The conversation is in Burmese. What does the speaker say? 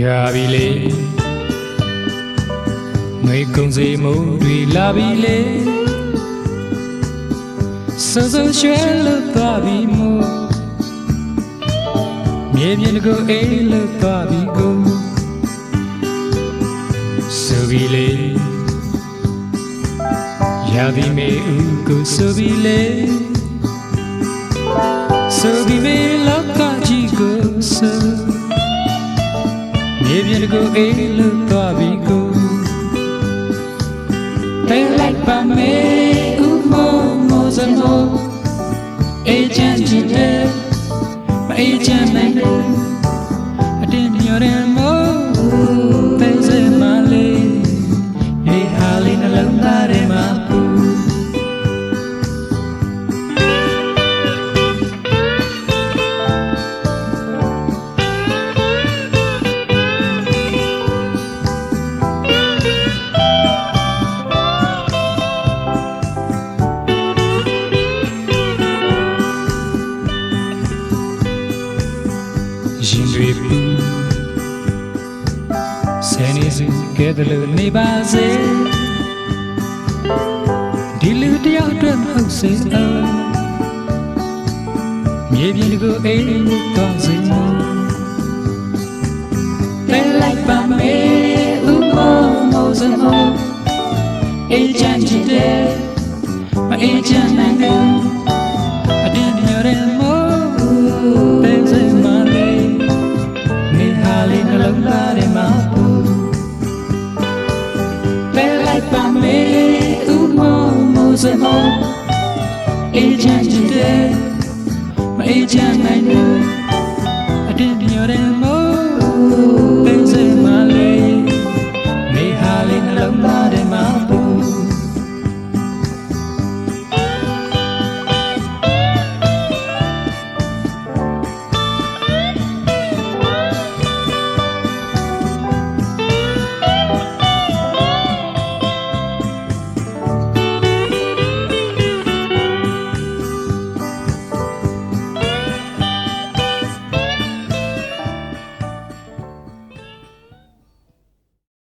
ရွာပြီလေငွေကုန်စီမိုးတွေလာပြီလေစစရွှဲလို့သွားပြီမို့မြေပြင်တကိုအေးလို့သွားပြီကိုဆိုပြီလေရာဒီမေဦးကိုဆိုပြီလေဆိုပြီမေလောကကြီးကိုဆိုမြေ ပြင်တကူအေးလို့သွားပြီကိုတဲလိုက်ပါမေဥမောမောစမောအေဂျင့်ချစ်တယ်မအေဂျင့်နိုင်ဘူး ရင်တွေပူဆယ်နေစုကဲတယ်လို့နေပါစေဒီလူတယောက်အတွက်မဟုတ်စေတော့မြေပြင်ကိုအိမ်တော့စေမို့တဲလိုက်ပါမေဥမောမောစမောအေဂျင့်ချစ်တယ်မအေဂျင့် မောစမောအေဂျင့်ချစ်တယ်မအေဂျင့်